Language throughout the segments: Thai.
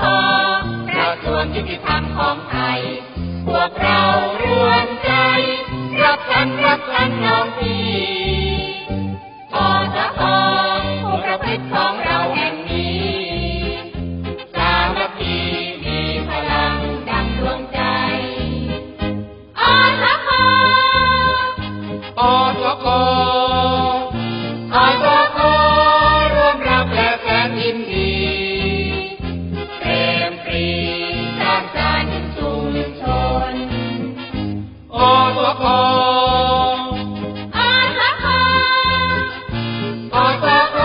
พกระทรวงยุติธรรมของไทย พวกเรารวมใจ รับกันรับกันน้องพี่ปตอผู้ประพฤติของเราแห่งนี้ สามัคคีมีพลังดังดวงใจอาสทปอทอ คอสคอสค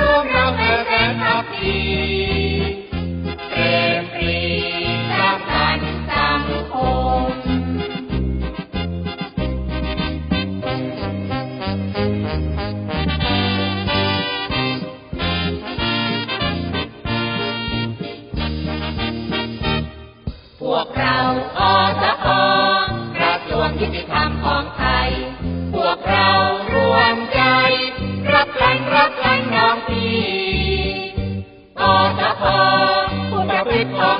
รวมราเพื่แสนทัพทีเตรีรีสร้างสรรคมพวกเรา Oh.